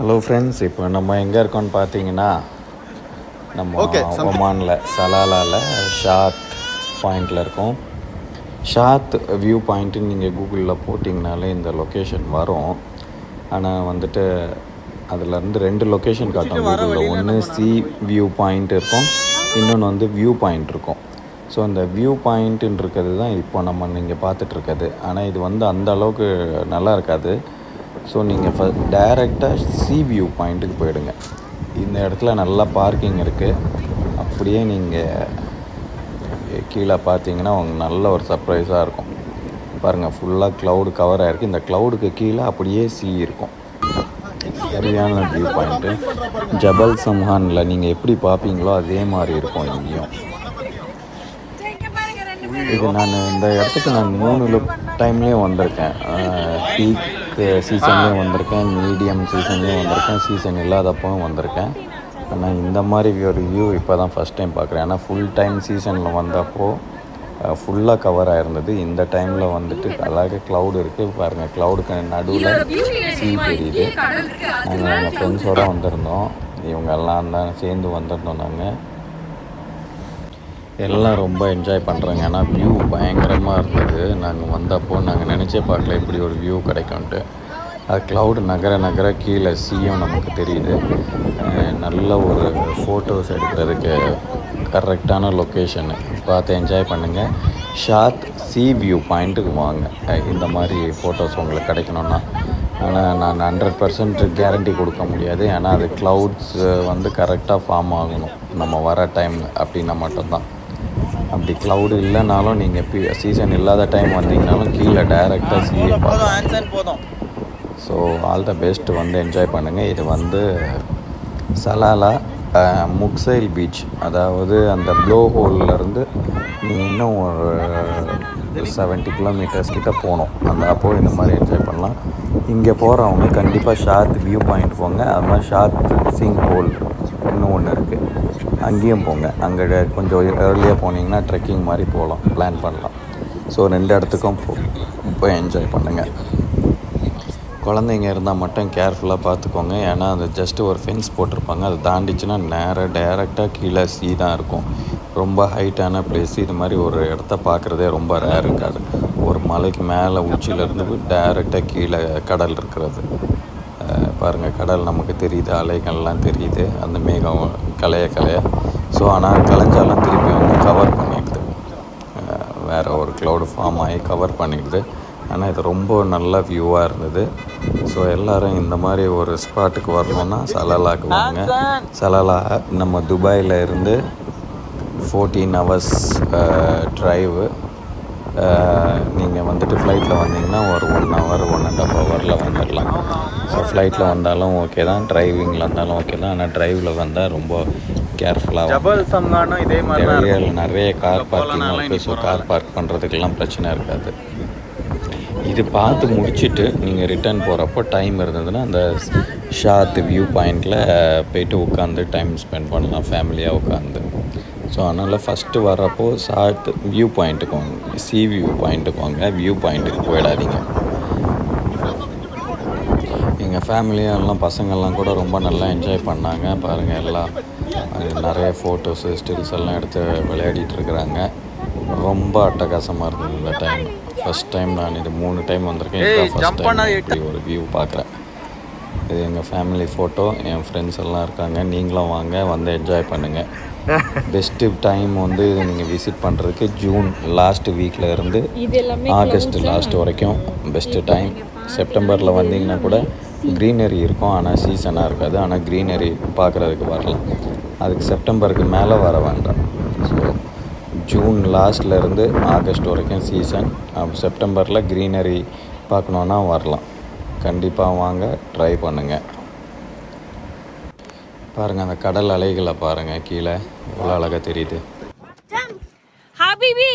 Hello friends இப்போ நம்ம எங்கே இருக்கோம்னு பார்த்தீங்கன்னா நம்ம ஒமானில் சலாலாவில் ஷாத் பாயிண்டில் இருக்கோம். ஷாத் வியூ பாயிண்ட்டுன்னு நீங்கள் கூகுளில் போட்டிங்கனாலே இந்த லொக்கேஷன் வரும். ஆனால் வந்துட்டு அதுலேருந்து ரெண்டு லொக்கேஷன் காட்டும். கூகுளில் ஒன்று சி வியூ பாயிண்ட் இருக்கும். இன்னொன்று வந்து வியூ பாயிண்ட் இருக்கும். ஸோ அந்த வியூ பாயிண்ட்டுன்னு இருக்கிறது தான் இப்போ நம்ம நீங்கள் பார்த்துட்ருக்கிறது ஆனால் இது வந்து அந்த அளவுக்கு நல்லா இருக்காது. ஸோ நீங்கள் ஃப டைரெக்டாக சி வியூ பாயிண்ட்டுக்கு போயிடுங்க. இந்த இடத்துல நல்லா பார்க்கிங் இருக்குது அப்படியே நீங்கள் கீழே பார்த்தீங்கன்னா உங்களுக்கு நல்ல ஒரு சர்ப்ரைஸாக இருக்கும். பாருங்கள் ஃபுல்லாக க்ளவுடு கவர் ஆகிருக்கு இந்த க்ளவுடுக்கு கீழே அப்படியே சி இருக்கும். சரியான வியூ பாயிண்ட்டு ஜபல் சம்ஹானில் நீங்கள் எப்படி பார்ப்பீங்களோ அதே மாதிரி இருக்கும் இங்கேயும். இது நான் இந்த இடத்துக்கு நான் மூணு டைம்லேயும் வந்திருக்கேன். பீக் சீசன்லேயும் வந்திருக்கேன். மீடியம் சீசன்லேயும் வந்திருக்கேன். சீசன் இல்லாதப்பவும் வந்திருக்கேன். ஆனால் இந்த மாதிரி ஒரு வியூ இப்போ தான் ஃபஸ்ட் டைம் பார்க்குறேன் ஏன்னா ஃபுல் டைம் சீசனில் வந்தப்போ ஃபுல்லாக கவர் ஆயிருந்தது. இந்த டைமில் வந்துட்டு அழகாக க்ளவுட் இருக்குது பாருங்கள் க்ளவுடுக்கு நடுவில் சீ தெரியுது. நாங்கள் எங்கள் ஃப்ரெண்ட்ஸோடு வந்திருந்தோம். இவங்க எல்லாம் தான் சேர்ந்து வந்திருந்தோம் நாங்கள் எல்லாம் ரொம்ப என்ஜாய் பண்ணுறாங்க ஏன்னா வியூ பயங்கரமாக இருந்தது. நாங்கள் வந்தப்போ நாங்கள் நினச்சே பார்க்கல இப்படி ஒரு வியூ கிடைக்கும்ன்ட்டு. அது க்ளவுட் நகர நகர கீழே சீயும் நமக்கு தெரியுது. நல்ல ஒரு ஃபோட்டோஸ் எடுக்கிறதுக்கு கரெக்டான லொக்கேஷனு பார்த்து என்ஜாய் பண்ணுங்கள் ஷாத் சி வியூ பாயிண்ட்டுக்கு வாங்க. இந்த மாதிரி ஃபோட்டோஸ் உங்களுக்கு கிடைக்கணும்னா. ஆனால் நான் ஹண்ட்ரட் பர்சன்ட் கேரண்டி கொடுக்க முடியாது. ஏன்னா அது க்ளவுட்ஸ் வந்து கரெக்டாக ஃபார்ம் ஆகணும். நம்ம வர டைம் அப்படின்னா மட்டும்தான். அப்படி க்ளவுடு இல்லைனாலும் நீங்கள் பி சீசன் இல்லாத டைம் வந்தீங்கனாலும் கீழே டைரெக்டாக சீஏ பார்க்கலாம். ஸோ ஆல் த பெஸ்ட் வந்து என்ஜாய் பண்ணுங்கள் இது வந்து சலாலா முக்சைல் பீச் அதாவது அந்த ப்ளோ ஹோல்லேருந்து நீங்கள் இன்னும் ஒரு செவன்ட்டி கிலோமீட்டர்ஸ் கிட்ட போகணும். அந்த அப்போ இந்த மாதிரி என்ஜாய் பண்ணலாம். இங்கே போகிறவங்க கண்டிப்பாக ஷாத் வியூ பாயிண்ட் போங்க. அது மாதிரி ஷாத் சிங் ஹோல் இன்னும் ஒன்று இருக்குது அங்கேயும் போங்க. அங்கே கொஞ்சம் ஏர்லியாக போனீங்கன்னா ட்ரெக்கிங் மாதிரி போகலாம். பிளான் பண்ணலாம். ஸோ ரெண்டு இடத்துக்கும் போ போய் என்ஜாய் பண்ணுங்கள் குழந்தைங்க இருந்தால் மட்டும் கேர்ஃபுல்லாக பார்த்துக்கோங்க ஏன்னா அது ஜஸ்ட்டு ஒரு ஃபென்ஸ் போட்டிருப்பாங்க. அதை தாண்டிச்சுன்னா நேராக டைரெக்டாக கீழே சீ தான் இருக்கும். ரொம்ப ஹைட்டான ப்ளேஸ் இது மாதிரி ஒரு இடத்த பார்க்குறதே ரொம்ப ரேர் இருக்காது. ஒரு மலைக்கு மேலே உச்சியிலேருந்து டைரெக்டாக கீழே கடல் இருக்கிறது. பாருங்கள் கடல் நமக்கு தெரியுது அலைகள்லாம் தெரியுது அந்த மேகம் கலைய கலைய ஸோ ஆனால் கலைஞ்சாலும் திருப்பி வந்து கவர் பண்ணிடுது. வேற ஒரு க்ளவுடு ஃபார்ம் ஆகி கவர் பண்ணிடுது. ஆனால் இது ரொம்ப நல்ல வியூவாக இருந்தது. ஸோ எல்லாரும் இந்த மாதிரி ஒரு ஸ்பாட்டுக்கு வரணுன்னா சலாலாக்கு வாங்க சலாலா நம்ம துபாயில் இருந்து ஃபோர்டீன் ஹவர்ஸ் ட்ரைவு நீங்கள் வந்துட்டு ஃப்ளைட்டில் வந்தீங்கன்னா ஒரு one hour one and half ஹவரில் வந்துடலாம். ஸோ ஃப்ளைட்டில் வந்தாலும் ஓகே தான். டிரைவிங்கில் வந்தாலும் ஓகே தான். ஆனால் டிரைவில் வந்தால் ரொம்ப கேர்ஃபுல்லாக இதே மாதிரி நிறைய கார் பார்க்கிங் இருக்குது ஸோ கார் பார்க் பண்ணுறதுக்கெல்லாம் பிரச்சனை இருக்காது. இது பார்த்து முடிச்சுட்டு நீங்கள் ரிட்டர்ன் போகிறப்போ டைம் இருந்ததுன்னா அந்த ஷாத் வியூ பாயிண்டில் போயிட்டு உட்காந்து டைம் ஸ்பெண்ட் பண்ணலாம். ஃபேமிலியாக உட்காந்து ஸோ அதனால் ஃபஸ்ட்டு வர்றப்போ ஷாத் வியூ பாயிண்ட்டுக்கு வாங்க. சி வியூ பாயிண்ட்டுக்கு வாங்க. வியூ பாயிண்ட்டுக்கு போயிடாதீங்க. எங்கள் ஃபேமிலியும் எல்லாம் பசங்கள்லாம் கூட ரொம்ப நல்லா என்ஜாய் பண்ணாங்க. பாருங்கள் எல்லாம் அது நிறைய ஃபோட்டோஸு ஸ்டில்ஸ் எல்லாம் எடுத்து விளையாடிட்டு இருக்கிறாங்க. ரொம்ப அட்டகாசமாக இருந்தது இந்த டைம் ஃபஸ்ட் டைம் நான் இது மூணு டைம் வந்திருக்கேன். ஃபஸ்ட் டைம் இப்படி ஒரு வியூ பார்க்குறேன். இது எங்கள் ஃபேமிலி ஃபோட்டோ என் ஃப்ரெண்ட்ஸ் எல்லாம் இருக்காங்க. நீங்களும் வாங்க வந்து என்ஜாய் பண்ணுங்கள் பெஸ்ட்டு டைம் வந்து நீங்கள் விசிட் பண்ணுறதுக்கு ஜூன் லாஸ்ட் வீக்கில் இருந்து ஆகஸ்ட் லாஸ்ட் வரைக்கும் பெஸ்ட்டு டைம் செப்டம்பரில் வந்தீங்கன்னா கூட க்ரீனரி இருக்கும் ஆனால் சீசனாக இருக்காது. ஆனால் க்ரீனரி பார்க்குறதுக்கு வரலாம். அதுக்கு செப்டம்பருக்கு மேலே வர வேண்டாம். ஸோ ஜூன் லாஸ்ட்லேருந்து ஆகஸ்ட் வரைக்கும் சீசன் செப்டம்பரில் க்ரீனரி பார்க்கணுன்னா வரலாம். கண்டிப்பாக வாங்க ட்ரை பண்ணுங்கள் பாருங்கள் அந்த கடல் அலைகளை பாருங்கள் கீழே. எவ்வளோ அழகாக தெரியுது. Habibi,